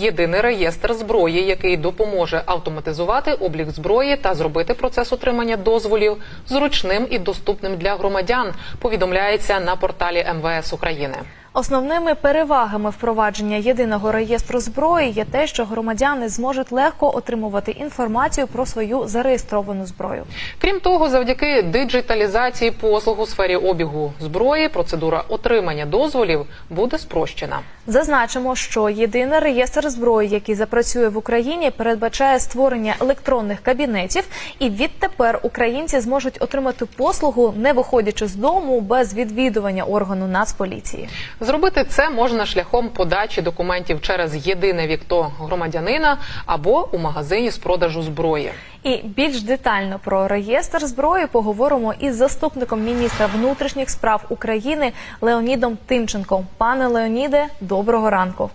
єдиний реєстр зброї, який допоможе автоматизувати облік зброї та зробити процес отримання дозволів зручним і доступним для громадян. Повідомляється на порталі МВС України. Основними перевагами впровадження єдиного реєстру зброї є те, що громадяни зможуть легко отримувати інформацію про свою зареєстровану зброю. Крім того, завдяки диджиталізації послуг у сфері обігу зброї, процедура отримання дозволів буде спрощена. Зазначимо, що єдиний реєстр зброї, який запрацює в Україні, передбачає створення електронних кабінетів, і відтепер українці зможуть отримати послугу, не виходячи з дому без відвідування органу Нацполіції. Зробити це можна шляхом подачі документів через єдине вікно громадянина або у магазині з продажу зброї. І більш детально про реєстр зброї поговоримо із заступником міністра внутрішніх справ України Леонідом Тимченком. Пане Леоніде, доброго ранку.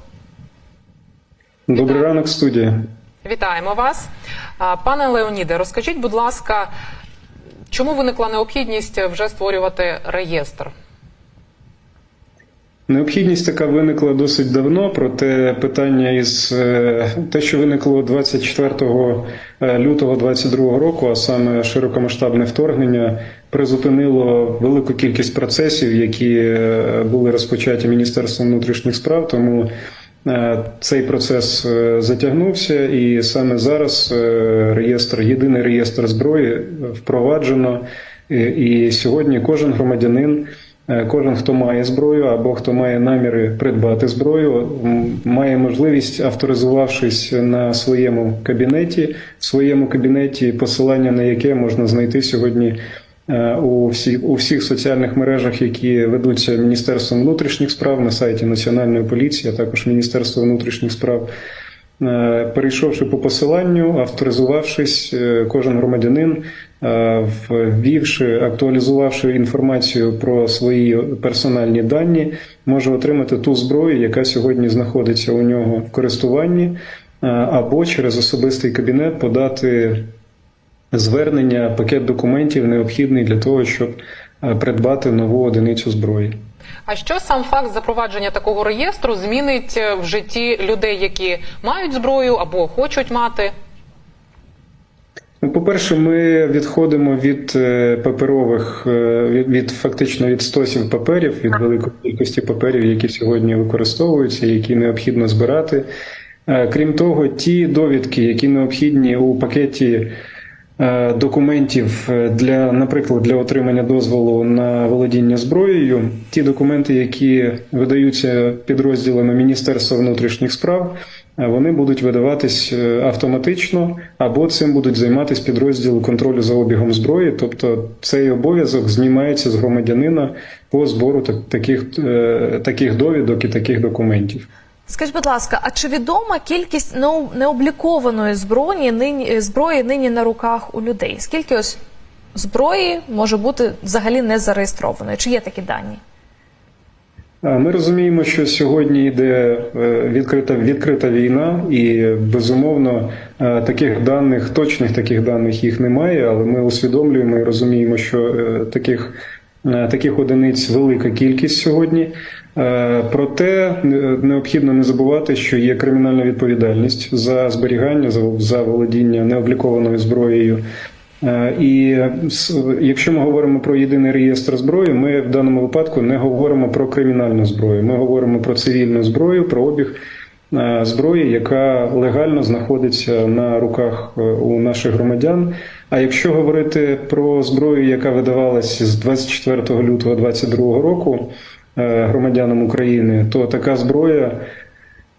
Добрий ранок, студія. Вітаємо вас, пане Леоніде. Розкажіть, будь ласка, чому виникла необхідність вже створювати реєстр? Необхідність така виникла досить давно, проте питання із е, те, що виникло 24 е, лютого 2022 року, а саме широкомасштабне вторгнення, призупинило велику кількість процесів, які е, були розпочаті Міністерством внутрішніх справ. Тому цей процес затягнувся, і саме зараз реєстр, єдиний реєстр зброї впроваджено. І сьогодні кожен громадянин. Е, Кожен, хто має зброю або хто має наміри придбати зброю, має можливість, авторизувавшись на своєму кабінеті, в своєму кабінеті, посилання на яке можна знайти сьогодні е, у всіх у всіх соціальних мережах, які ведуться Міністерством внутрішніх справ на сайті Національної поліції, а також Міністерства внутрішніх справ. Е, Перейшовши по посиланню, авторизувавшись, кожен громадянин, ввівши, актуалізувавши інформацію про свої персональні дані, може отримати ту зброю, яка сьогодні знаходиться у нього в користуванні, е, або через особистий кабінет подати звернення, пакет документів необхідний для того, щоб е, придбати нову одиницю зброї. А що сам факт запровадження такого реєстру змінить е, в житті людей, які мають зброю або хочуть мати? Ну, По-перше, ми відходимо від е, паперових, е, від, від фактично від стосів паперів, від великої кількості паперів, які сьогодні використовуються, які необхідно збирати. Е, Крім того, ті довідки, які необхідні у пакеті документів е, для, наприклад, для отримання дозволу на володіння зброєю, ті документи, які видаються підрозділами Міністерства внутрішніх справ, е, вони будуть видаватись е, автоматично, або цим будуть займатися підрозділи контролю за обігом зброї. Тобто цей обов'язок знімається з громадянина по збору таких, е, таких довідок і таких документів. Скажіть, будь ласка, а чи відома кількість нео- необлікованої зброї нині зброї нині на руках у людей? Скільки ось зброї може бути взагалі не зареєстрованої? Чи є такі дані? Ми розуміємо, що сьогодні йде е, відкрита відкрита війна, і безумовно е, таких даних, точних таких даних їх немає, але ми усвідомлюємо і розуміємо, що е, таких. Е, Таких одиниць велика кількість сьогодні. Е, Проте е, необхідно не забувати, що є кримінальна відповідальність за зберігання, за, володіння необлікованою зброєю. І якщо ми говоримо про єдиний реєстр зброї, ми в даному випадку не говоримо про кримінальну зброю. Ми говоримо про цивільну зброю, про обіг зброї, яка легально знаходиться на руках е, у наших громадян. А якщо говорити про зброю, яка видавалася з 24 лютого 2022 року е, громадянам України, то така зброя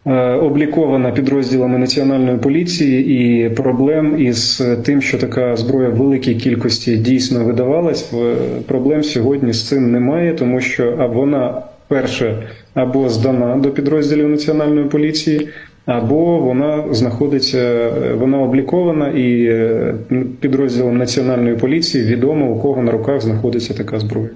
е, облікована підрозділами національної поліції, і проблем із тим, що така зброя в великій кількості дійсно видавалась, проблем сьогодні з цим немає, тому що вона перше або здана до підрозділів національної поліції. Або вона знаходиться, вона облікована, і е, підрозділом національної поліції відомо у кого на руках знаходиться така зброя.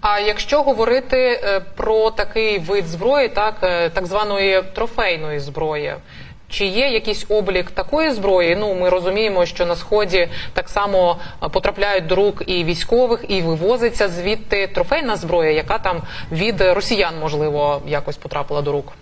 А якщо говорити е, про такий вид зброї, так е, так званої трофейної зброї. Чи є якийсь облік такої зброї? Ну ми розуміємо, що на сході так само е, потрапляють до рук і військових, і вивозиться звідти трофейна зброя, яка там від росіян можливо якось потрапила до рук.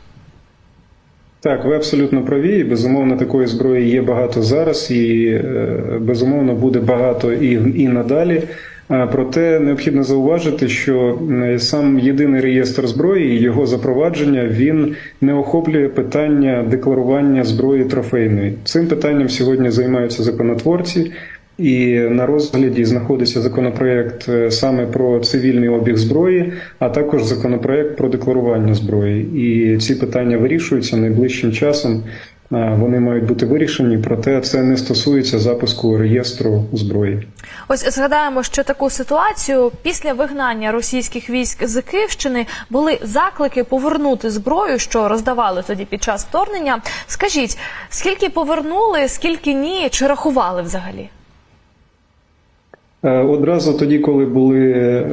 Так, ви абсолютно праві. Безумовно, такої зброї є багато зараз, і е, безумовно буде багато і, і надалі. Е, Проте необхідно зауважити, що сам єдиний реєстр зброї і його запровадження він не охоплює питання декларування зброї трофейної. Цим питанням сьогодні займаються законотворці. І на розгляді знаходиться законопроект е, саме про цивільний обіг зброї, а також законопроект про декларування зброї. І ці питання вирішуються найближчим часом. Е, Вони мають бути вирішені, проте це не стосується запуску реєстру зброї. Ось згадаємо, що таку ситуацію після вигнання російських військ з Київщини були заклики повернути зброю, що роздавали тоді під час вторгнення. Скажіть, скільки повернули, скільки ні, чи рахували взагалі? Е, Одразу тоді, коли були е,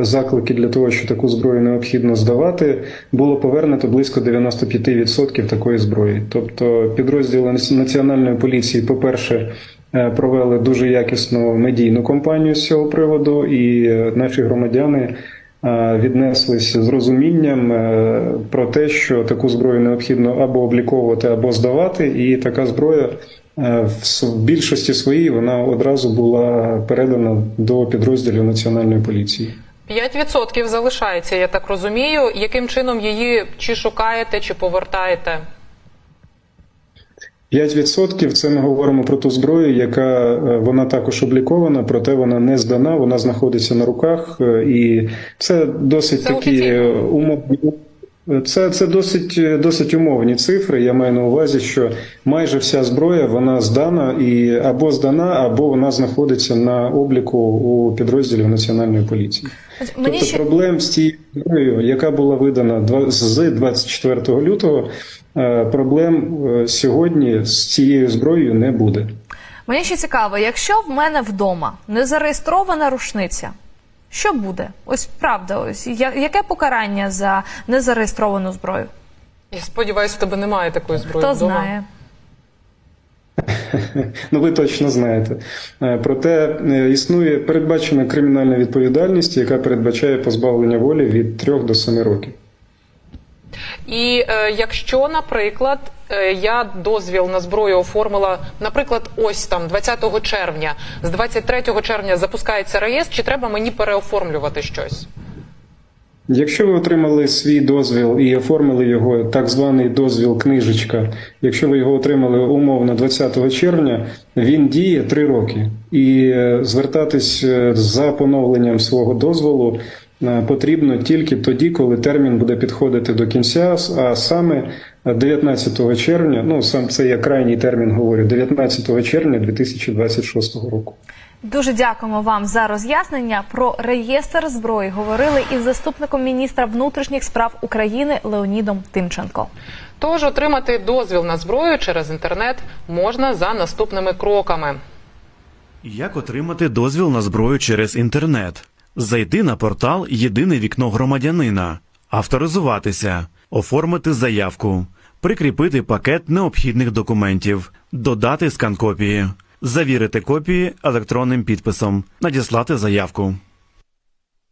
заклики для того, що таку зброю необхідно здавати, було повернуто близько 95% такої зброї. Тобто підрозділи національної поліції, по-перше, е, провели дуже якісну медійну кампанію з цього приводу, і наші громадяни віднеслись з розумінням про те, що таку зброю необхідно або обліковувати, або здавати, і така зброя. Е, В більшості своїй вона одразу була передана до підрозділів національної поліції. 5% залишається, я так розумію. Яким чином її чи шукаєте, чи повертаєте? 5% це ми говоримо про ту зброю, яка е, вона також облікована, проте вона не здана, вона знаходиться на руках, е, і це досить Це такі офіційно. Це, це досить, досить умовні цифри. Я маю на увазі, що майже вся зброя вона здана і або здана, або вона знаходиться на обліку у підрозділів національної поліції. Мені тобто ще проблем з тією зброєю, яка була видана з 24 лютого, е, проблем е, сьогодні з цією зброєю не буде. мені ще цікаво, якщо в мене вдома не зареєстрована рушниця, що буде? Ось правда, ось я- яке покарання за незареєстровану зброю? Я сподіваюся, в тебе немає такої зброї Хто вдома. знає? Ну ви точно знаєте. Е, Проте е, існує передбачена кримінальна відповідальність, яка передбачає позбавлення волі від 3 до 7 років. І е, якщо, наприклад, е, я дозвіл на зброю оформила, наприклад, ось там 20 червня, з 23 червня запускається реєстр, чи треба мені переоформлювати щось? Якщо ви отримали свій дозвіл і оформили його, так званий дозвіл книжечка, якщо ви його отримали умовно 20 червня, він діє 3 роки. І е, звертатись е, за поновленням свого дозволу потрібно тільки тоді, коли термін буде підходити до кінця, а саме 19 червня, ну сам це я крайній термін говорю, 19 червня 2026 року. Дуже дякуємо вам за роз'яснення про реєстр зброї. Говорили із заступником міністра внутрішніх справ України Леонідом Тимченко. Тож отримати дозвіл на зброю через інтернет можна за наступними кроками. Як отримати дозвіл на зброю через інтернет? Зайти на портал Єдине вікно громадянина, авторизуватися, оформити заявку, прикріпити пакет необхідних документів, додати скан копії, завірити копії електронним підписом, надіслати заявку.